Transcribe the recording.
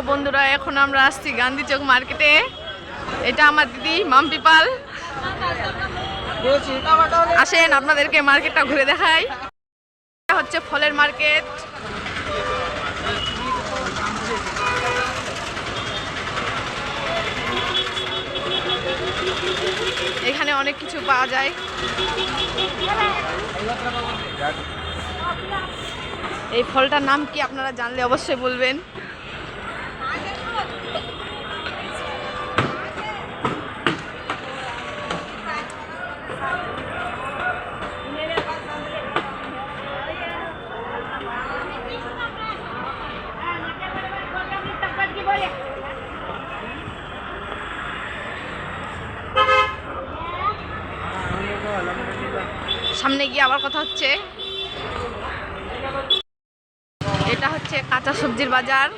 বন্ধুরা, এখন আমরা আসছি গান্ধী চক মার্কেটে। এটা আমার দিদি, মাম্পি পাল। আসেন, আপনাদেরকে মার্কেটটা ঘুরে দেখাই। হচ্ছে ফলের মার্কেট। এখানে অনেক কিছু পাওয়া যায়। এই ফলটার নাম কি আপনারা জানলে অবশ্যই বলবেন। সামনে গিয়ে আবার কথা হচ্ছে। এটা হচ্ছে কাঁচা সবজির বাজার।